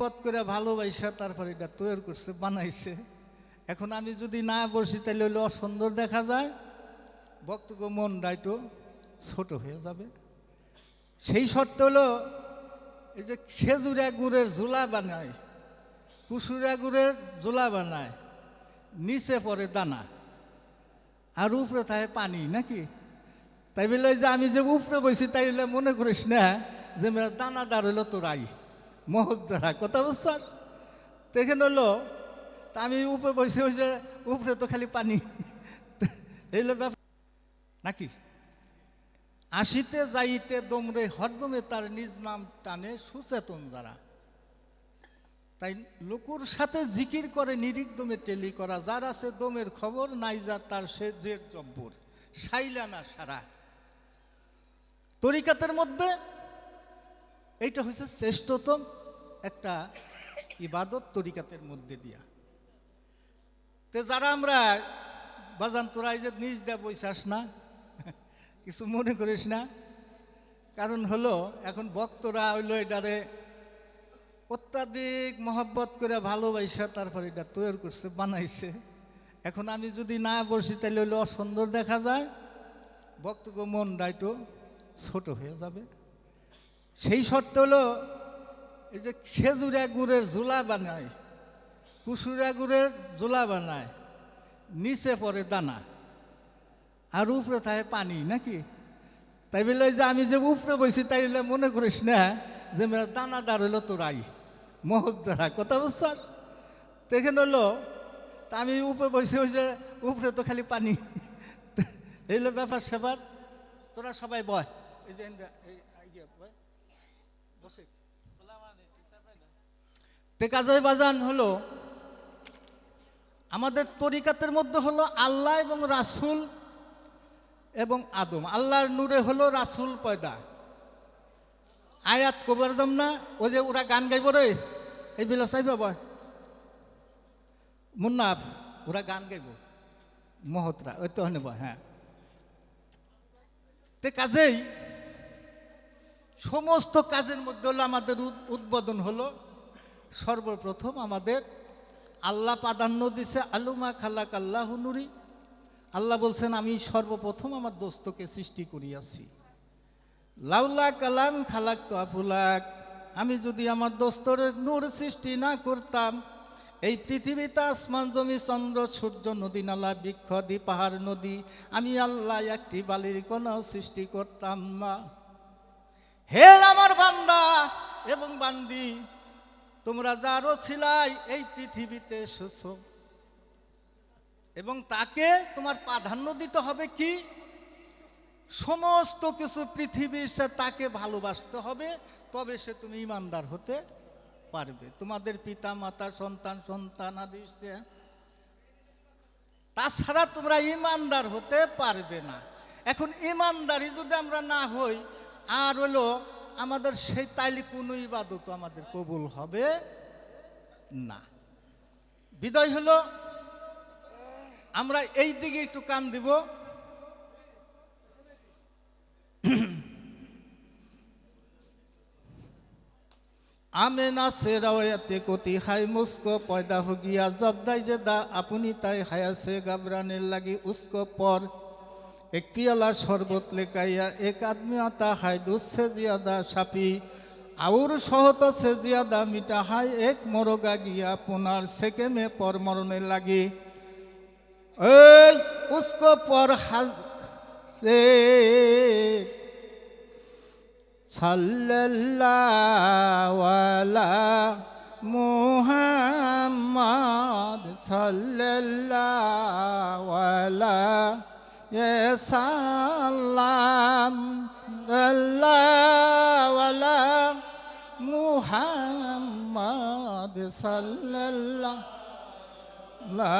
পথ করে ভালোবাসা, তারপরে এটা তৈরি করছে, বানাইছে। এখন আমি যদি না বসি তাহলে হলে অসুন্দর দেখা যায়। বক্তব্য মনটা একটু ছোট হয়ে যাবে। সেই শর্ত হলো, এই যে খেজুরা গুড়ের ঝোলা বানায়, কুসুরা গুড়ের ঝোলা বানায়, নিচে পড়ে দানা, আর উপরে থাকে পানি, নাকি? তাই বলে যে আমি যে উপরে বসি তাই মনে করিস না যে মেরা দানাদার হলো তোরাই। মহজ্জারা কথা বুঝছার তো এখানে হলো, তা আমি উপরে বসে বসে, উপরে তো খালি পানি। এইলো ব্যাপার। নাকি? আসিতে যাইতে দমরে হরদমে তার নিজ নাম টানে সুচেতন যারা। তাই লোকুর সাথে জিকির করে নিরিক দমে টেলি করা, যার আছে দমের খবর, নাই যা তার সে যে জব্বর। সাইলানা সারা। তরিকাতের মধ্যে এইটা হচ্ছে শ্রেষ্ঠতম। একটা ইবাদত তরিকাতের মধ্যে দিয়া। তে যারা আমরা বাজান তোরা যে নিজ দেয়া বৈশাস না, কিছু মনে করিস না। কারণ হলো, এখন ভক্তরা হইল এটারে অত্যাধিক মহব্বত করে ভালোবাসা, তারপরে এটা তৈরি করছে, বানাইছে। এখন আমি যদি না বসি, তাহলে হইলে অসুন্দর দেখা যায়। বক্তব্য মনটা একটু ছোট হয়ে যাবে। সেই শর্ত হলো এই যে খেজুরা গুড়ের ঝোলা বানায়, কুসুরা গুড়ের ঝোলা বানায়, নিচে পড়ে দানা, আর উপরে থাকে পানি, নাকি? তাই বলে যে আমি যে উপরে বসি তাই বলে মনে করিস না যে মেরা দানাদার হলো তোরাই মহজ্জারা কথা বুঝছার তো এখানে হলো, তা আমি উপরে বসে বসে উপরে তো খালি পানি। এই হলো ব্যাপার স্যাপার, তোরা সবাই বয়, এই যে বয়, বসে। তে কাজয় বাজান হলো, আমাদের তরিকাতের মধ্যে হলো আল্লাহ এবং রাসূল এবং আদম। আল্লাহর নূরে হলো রাসূল পয়দা। আয়াত কবার যাম না? ও যে ওরা গান গাইব রে? এই বিলা চাইব মুন্নাফ, ওরা গান গাইব। মহতরা, ওই তো হনে বয় হ্যাঁ। তে কাজেই সমস্ত কাজের মধ্যে হলো আমাদের উদ- উদ্বোধন হলো সর্বপ্রথম আমাদের আল্লাহ প্রাধান্য দিছে, আলুমা খালাক আল্লাহ নুরি। আল্লাহ বলছেন, আমি সর্বপ্রথম আমার দোস্তকে সৃষ্টি করিয়াছি। লাউলা কালাম খালাক তো আফুলাক আমি যদি আমার দোস্তরের নূর সৃষ্টি না করতাম, এই পৃথিবীতে আসমান জমি, চন্দ্র, সূর্য, নদী, নালা, বৃক্ষ দি পাহাড়, নদী, আমি আল্লাহ একটি বালির কোনো সৃষ্টি করতাম না। হে আমার বান্দা এবং বান্দি তোমরা যারও ছিলাই এই পৃথিবীতে এসেছ। এবং তাকে তোমার প্রাধান্য দিতে হবে কি? সমস্ত কিছু পৃথিবীর সে তাকে ভালোবাসতে হবে, তবে সে তুমি ইমানদার হতে পারবে। তোমাদের পিতা মাতা সন্তান সন্তান আদি তাছাড়া তোমরা ইমানদার হতে পারবে না। এখন ইমানদারি যদি আমরা না হই, আর হলো আমাদের সেই তাইলে কোনো ইবাদত আমাদের কবুল হবে না। বিদায় হলো, আমরা এই দিকে একটু কান দিব। আমেনা সে রাওয়াতে কোতি হাই মুস্কো, পয়দা হো গিয়া জবদাই যে দা আপনি তাই হায়া সে গাবরানের লাগি উস্কো পর। এক পিয়ালা শরবত লেকাইয়া এক আদমি আতা হাই দুধ সে জিয়াদা সাপি। আউর সহত সে জিয়াদা মিটা হাই এক মরগা গিয়া পুনার সেকে মে পর মরণে লাগি। এই উস্কো পর হাল রে। সাল্লাল্লাহু আলা মুহাম্মদ সাল্লাল্লাহু। আলা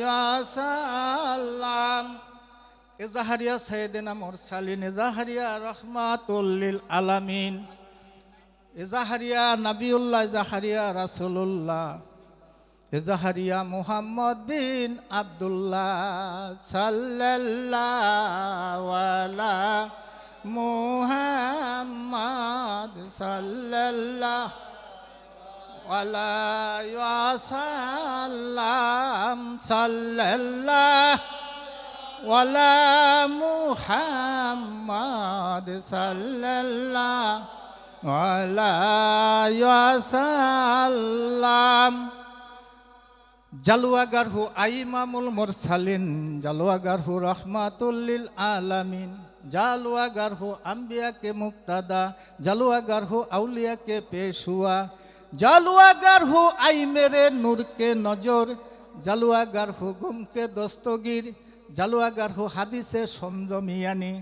ইয়া সাল্লাম। সাল্লাল্লাহু আলা মুহাম্মদ সাল্লাল্লাহু এজাহারিয়া সৈয়দিনা মোরসালিন এজাহারিয়া রহমাতুল্লিল আলামিন এজাহারিয়া নাবিউল্লাহ এজাহারিয়া রাসুলুল্লাহ। জাহারিয়া মুহাম্মদ বিন আবদুল্লাহ সাল্লাল্লাহওয়ালা মুহাম্মদ সাল্লাল্লাহ সাল্লাম সাল্লাল্লাহ ওয়ালা মুহাম্মদ সাল্লাল্লাহ ওয়ালা সাল্লাম জালুয়াগারহু আইমামুল মোরসালিন, জালুয়াগারহু রহমাতুল্লিল আলামিন, জালুয়াগারহু আম্বিয়াকে মুক্তাদা, জালুয়াগারহু আউলিয়াকে পেশুয়া, জালুয়াগারহু আই মেরে নূরকে নজর, জালুয়াগারহু গুমকে দস্তগীর, জালুয়াগারহু হাদিসে সমজমিয়ানি,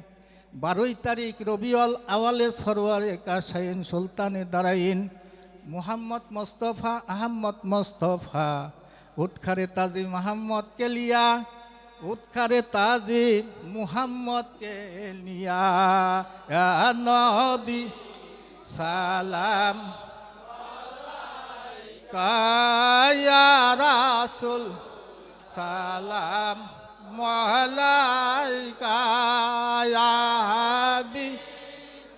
বারোই তারিখ রবিউল আওয়ালে সরোয়ারে কাশাইন সুলতানে দাঁড়াইন মুহাম্মদ মোস্তফা আহম্মদ মোস্তফা। উৎখারে তাজি মোহাম্মদ কেলিয়া উৎখারে তাজি মুহাম্মদ কেলিয়া নবী সালাম কায়া রাসুল সালাম ইয়া হাবি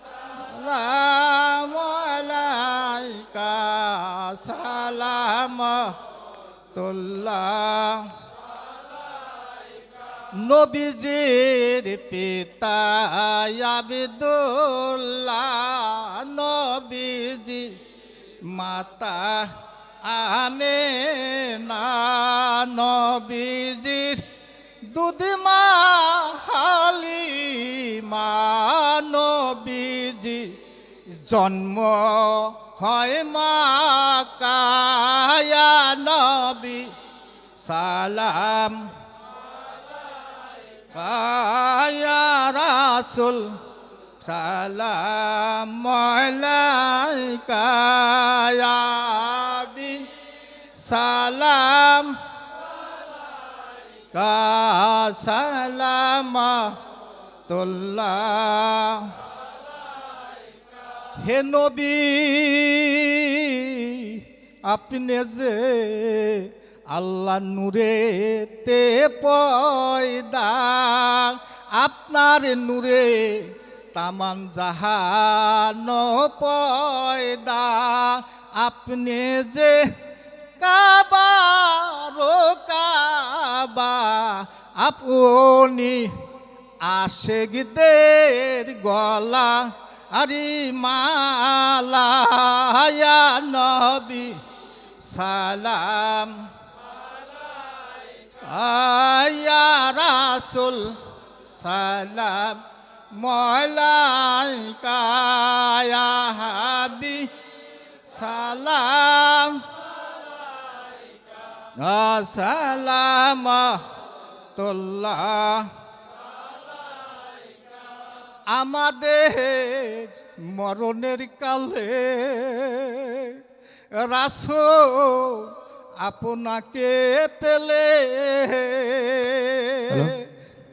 সালাম আলাইকা, সালাম তুল্লাহ নবীজির পিতা আবিদুল্লাহ। নবীজি মাতা আমে না নবীজির দুধমা হালিমা। নবীজি জন্ম হয় মা কায়া নবী সালাম। কায়া রাসুল সালাম মালাইকা ইয়া বি সালাম। কা সালাম তুল্লাহ হে নবী, আপনি যে আল্লাহ নূরে তে পয়দা, আপনার নূরে তামান জাহান পয়দা, আপনি যে কাবা রো কাবা, আপনি আশেগদের গলা আরে মালা ইয়া নবী সালাম। আয়া রাসুল সালাম। মলাইকা ইয়া হাবি সালাম। সালাম তোল্লাহ আমাদের মরণের কালে রাসো আপনাকে পেলে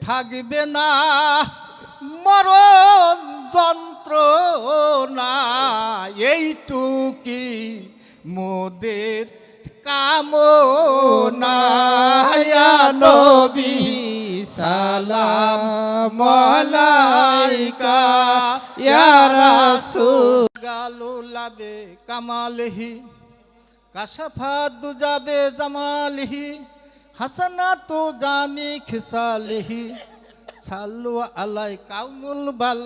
থাকবে না মরণ যন্ত্র না এইটুকি মোদের কামনা। নবী। সালাম মালাইকা ইয়া রাসূল। গালু লাবে কামালহি কাশাফাত যাবে জামালহি, হাসানাতু জামি খিসালহি। সাল্লু আলাই কাউমুল বাল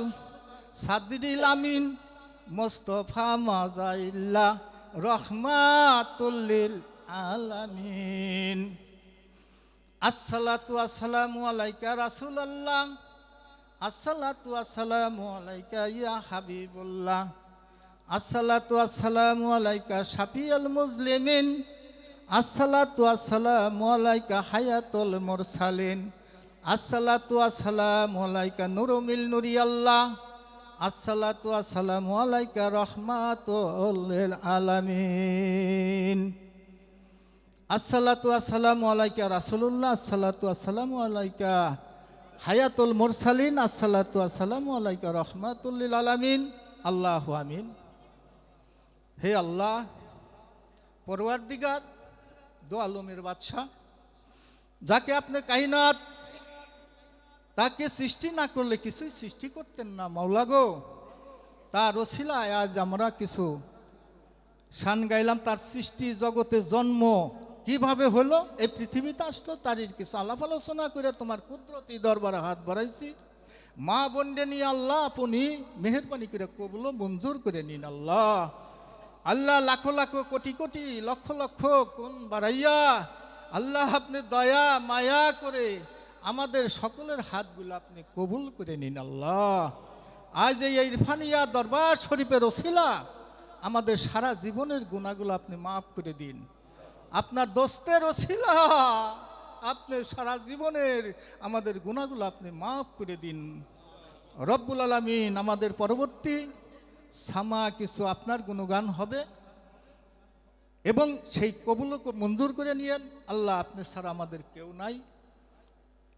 সাদরিল আমিন, মোস্তফা মাজাইল্লা রহমাতুল্লিল আলামিন। আসসালাতু আসসালামু আলাইকা রাসূলুল্লাহ। আসসালাতু আসসালামু আলাইকা ইয়া হাবিবুল্লাহ। আসসালাতু আসসালামু আলাইকা শাফিউল মুসলিমিন। আসসালাতু আসসালামু আলাইকা হায়াতুল মুরসালিন। আসসালাতু আসসালামু আলাইকা নুরুমিল নুরি আল্লাহ আসসালাতু আসসালামু আলাইকা রহমাতুল আলামিন। আসসালাতু আসসালামু আলাইকা রাসূলুল্লাহ, আসসালাতু আসসালামু আলাইকা হায়াতুল মুরসালিন, আসসালাতু আসসালামু আলাইকা রহমাতুল্লিল আলামিন। আল্লাহ আমিন। হে আল্লাহ পরওয়ার দিগার দো আলমের বাদশাহ, যাকে আপনি কাহিনাত, তাকে সৃষ্টি না করলে কিছুই সৃষ্টি করতেন না, মাওলা গো। তার রসিলায় আজ আমরা কিছু শান গাইলাম, তার সৃষ্টি জগতে জন্ম। কীভাবে হলো? এই পৃথিবীতে আসলো, তারির কিছু আলাপ আলোচনা করে তোমার কুদরতি দরবারে হাত বাড়াইছি। মা বন্ডে নিয়ে আল্লাহ আপনি মেহরবানি করে কবুল মঞ্জুর করে নিন আল্লাহ। আল্লাহ লাখো লাখো কোটি কোটি লক্ষ লক্ষ কোন বাড়াইয়া আল্লাহ আপনি দয়া, মায়া করে আমাদের সকলের হাতগুলো আপনি কবুল করে নিন আল্লাহ। আজ এই ইরফানিয়া দরবার শরীফের ওসিলা আমাদের সারা জীবনের গুণাগুলো আপনি মাফ করে দিন। আপনার দোস্তের ওসিলা। আপনি সারা জীবনের আমাদের গুণাগুলো আপনি মাফ করে দিন। রব্বুল আলমিন আমাদের পরবর্তী সামা কিছু আপনার গুণগান হবে এবং সেই কবুল মঞ্জুর করে নিয়েন। আল্লাহ আপনি ছাড়া আমাদের কেউ নাই।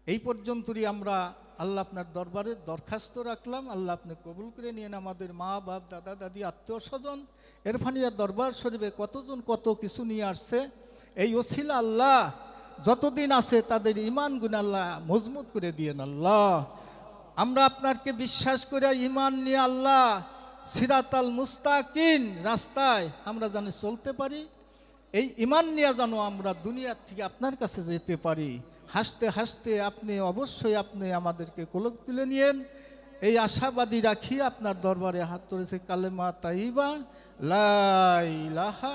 এই পর্যন্তই আমরা আল্লাহ আপনার দরবারে দরখাস্ত রাখলাম। আল্লাহ আপনি কবুল করে নিয়েন আমাদের মা, বাপ, দাদা, দাদি, আত্মীয় স্বজন। এরফানিয়া দরবার শরীফে কতজন কত কিছু নিয়ে আসছে এই ওসিলা আল্লাহ, যতদিন আছে তাদের ইমান গুণ আল্লাহ মজবুত করে দিয়েন আল্লাহ। আমরা আপনাকে বিশ্বাস করে ইমান নিয়ে আল্লাহ সিরাতাল মুস্তাকিন রাস্তায় আমরা জানি চলতে পারি। এই ইমান নিয়ে যেন আমরা দুনিয়ার থেকে আপনার কাছে যেতে পারি। হাসতে হাসতে আপনি অবশ্যই আপনি আমাদেরকে কোলক তুলে নিয়েন। এই আশাবাদী রাখি আপনার দরবারে হাত ধরেছে কালেমা তাইবা লাহা